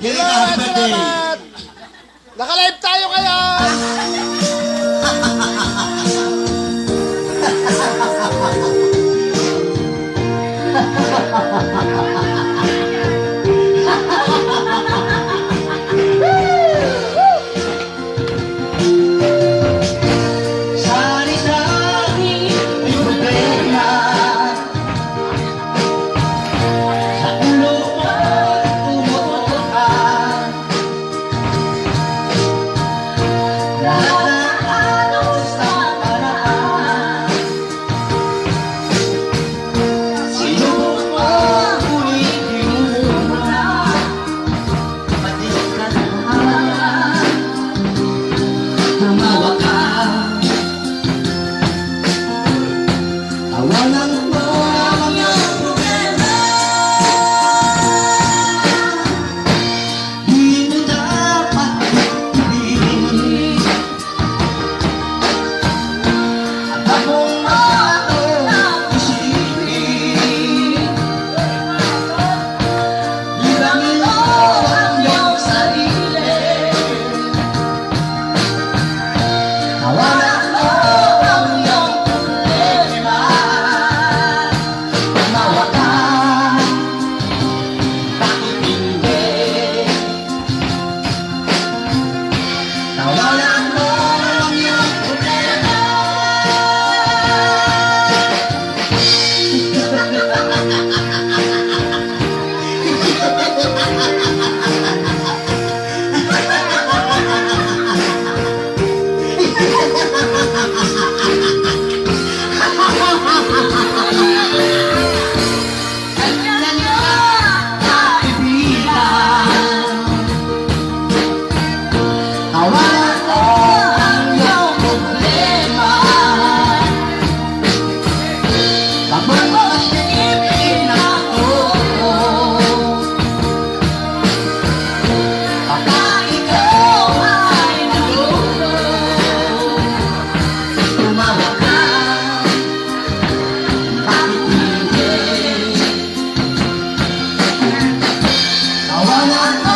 Jelika, happy birthday. Naka-live tayo ngayon! I'll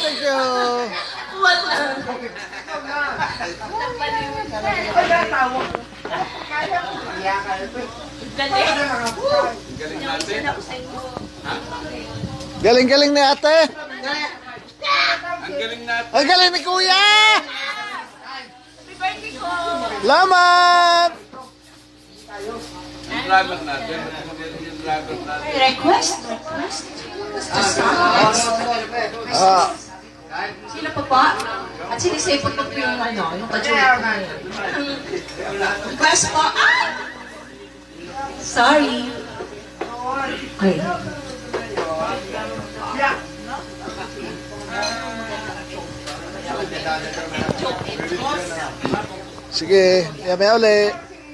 Thank you, thank you! Galing-galing ni ate! Ang galing natin. Ang galing ni kuya! Lamat! Yung driver natin. Yung driver natin. Request? Request? Ah, Sino pa ba? At sinisipot mo po yung ano, yung pajulit ko na yun. Request po? Ah! Sorry. Okay. sige, yame uli.